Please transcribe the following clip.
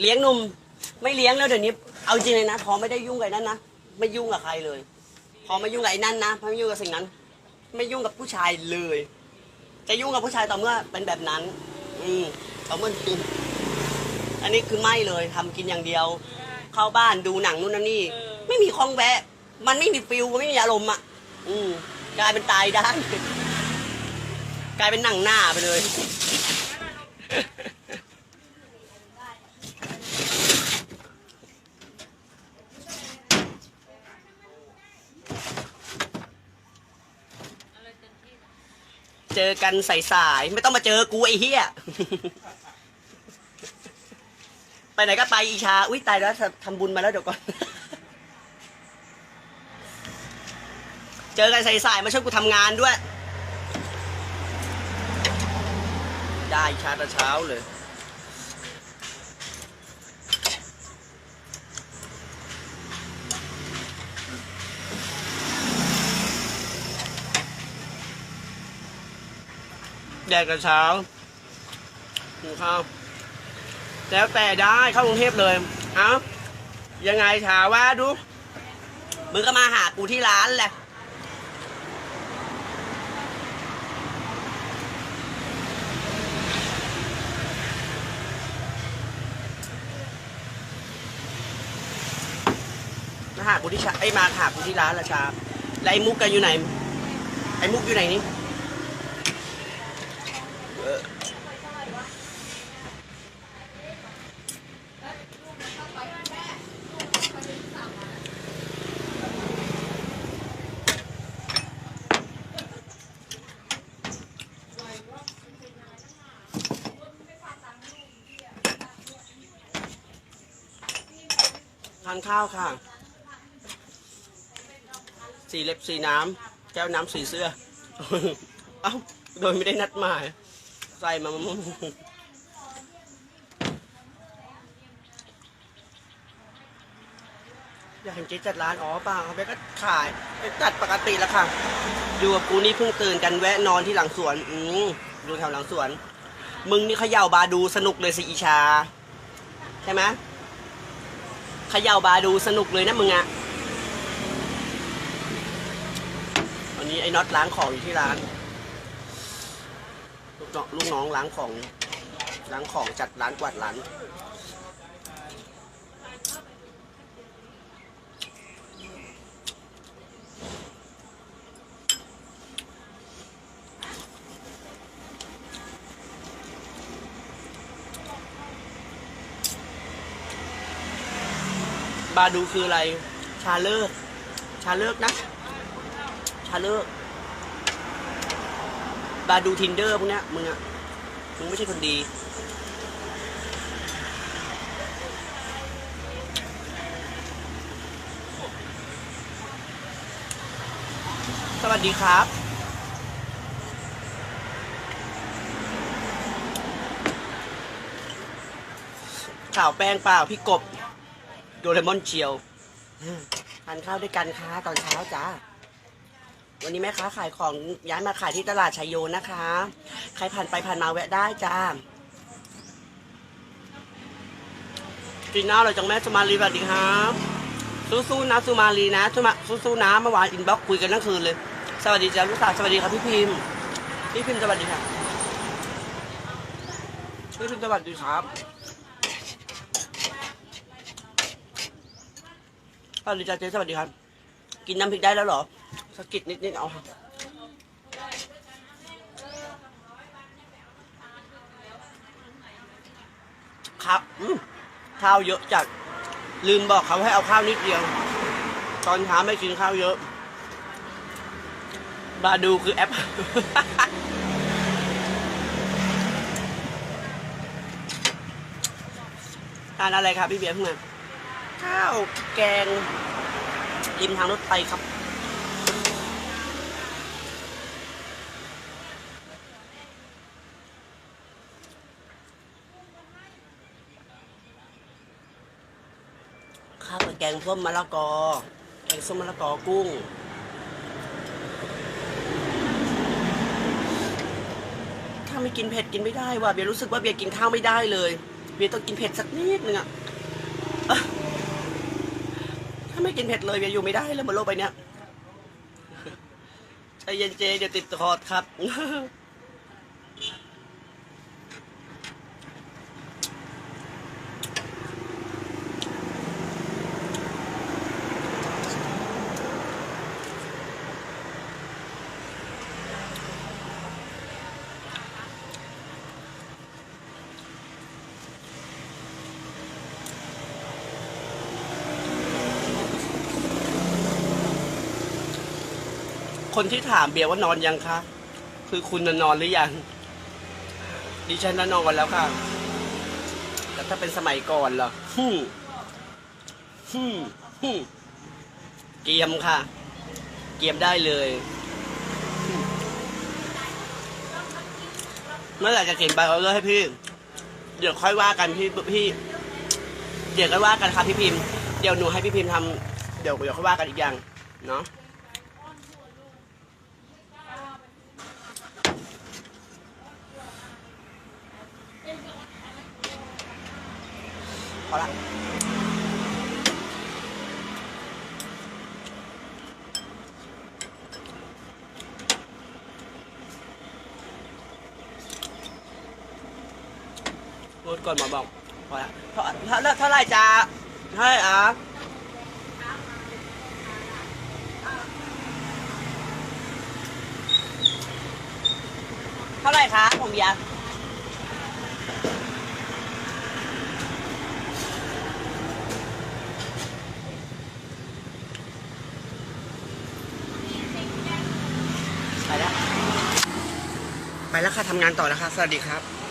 เลี้ยงหนุ่มไม่เลี้ยงแล้วเดี๋ยวนี้ เอาจริงเลยนะพอไม่ได้ยุ่งกับไอ้นั่นนะไม่ยุ่งกับใครเลย พอไม่ยุ่งกับไอ้นั่นนะพอไม่ยุ่งกับสิ่งนั้น ไม่ยุ่งกับผู้ชายเลย จะยุ่งกับผู้ชายต่อเมื่อเป็นแบบนั้น อืมต่อเมื่อกินอันนี้คือไม่เลยทำกินอย่างเดียว เข้าบ้านดูหนังนู่นนั่นนี่ ไม่มีคลองแวะ มันไม่มีฟิลไม่มีอารมณ์อะอืมกลายเป็นตายได้ กลายเป็นหนังหน้าไปเลย เจอกันใส่สายๆไม่ต้องมาเจอกูไอ้เหี้ยไปไหนก็ไปอีชา อุ้ยตายแล้วทำบุญมาแล้วเดี๋ยวก่อน เจอกันใส่สายๆมาช่วยกูทำงานด้วย ได้ชาตะเช้าเลย แดดกระเช้ากินข้าวแล้วแต่ได้เข้ากรุงเทพเลยเอ้ายังไงถามว่าดูมึงก็มาหากูที่ร้านแหละมาหากูที่ชาไอ้มาหากูที่ร้านละชาแล้วไอ้มุกกันอยู่ไหน ไอ้มุกอยู่ไหนนี่ ทานข้าวค่ะ สีเล็บสีน้ำแก้วน้ำสีเสื้อ เอ้า โดยไม่ได้นัดหมาย ใส่มามั่วอยากเห็นเจ๊จัดร้าน อ๋อป่าเขาไปก็ขายไปจัดปกติแล้วค่ะอยู่กับกูนี่เพิ่งตื่นกันแวะนอนที่หลังสวน อืมดูแถวหลังสวน มึงนี่เขย่าบาดูสนุกเลยสิอีชา ใช่ไหม เขย่าบาดูสนุกเลยนะมึงอะวันนี้ไอ้น็อตล้างของอยู่ที่ร้าน ลูกน้องลูกน้องล้างของล้างของจัดร้านกวาดร้าน บาดูคืออะไร ชาเลิก ชาเลิกนะ ชาเลิก บาดูทินเดอร์พวกเนี้ยมึงอะมึงไม่ใช่คนดี สวัสดีครับข่าวแป้งเปล่าพี่กบ โดเรมอนเชียวทานข้าวด้วยกันค่ะตอนเช้าจ้าวันนี้แม่ค้าขายของย้ายมาขายที่ตลาดชัยโยนะคะ ใครผ่านไปผ่านมาแวะได้จ้ากินน้าเราจังแม่สุมาลีสวัสดีครับสู้ๆนะสุมาลีนะสุมาสู้ๆนะเมื่อวานอินบ็อกคุยกันทั้งคืนเลย สวัสดีจ้าลูกสาวสวัสดีครับพี่พิมพ์พี่พิมพ์สวัสดีค่ะพี่พิมพ์สวัสดีครับ สวัสดีจ้าเจ๊สวัสดีครับ กินน้ำพริกได้แล้วเหรอสะกิดนิดนิดๆเอาค่ะครับข้าวเยอะจัดลืมบอกเขาให้เอาข้าวนิดเดียว ตอนเช้าไม่กินข้าวเยอะ บาดูคือแอป ทานอะไรครับพี่เบียร์เพิ่งมา ข้าวแกงริมทางรถไฟครับ ข้าวแกงส้มมะละกอ แกงส้มมะละกอกุ้งถ้าไม่กินเผ็ดกินไม่ได้ว่ะเบียร์รู้สึกว่าเบียร์กินข้าวไม่ได้เลย เบียร์ต้องกินเผ็ดสักนิดนึงอะ่ะ ถ้าไม่กินเผ็ดเลยเบียอยู่ไม่ได้แล้วบนโลกใบนี้ใจเย็นเจเดี๋ยวติดคอดครับ คนที่ถามเบียร์ว่านอนยังคะ คือคุณน่ะนอนหรือยัง ดิฉันน่ะนอนแล้วค่ะ แต่ถ้าเป็นสมัยก่อนเหรอฮึ่มฮึ่มฮึ่มเกียมค่ะ เกียมได้เลย เมื่อไหร่จะเขียนใบออเดอร์ให้พี่ เดี๋ยวค่อยว่ากันพี่พี่ เดี๋ยวก็ว่ากันค่ะพี่พิมพ์ เดี๋ยวหนูให้พี่พิมพ์ทำเดี๋ยวเดี๋ยวค่อยว่ากันอีกอย่าง เนาะ พอละพูดก่อนหมอบอกพอละเท่าเท่าเท่าไรจะให้อะเท่าไรคะผมเบียร์ แล้วไปแล้วค่ะทำงานต่อแล้วค่ะสวัสดีครับ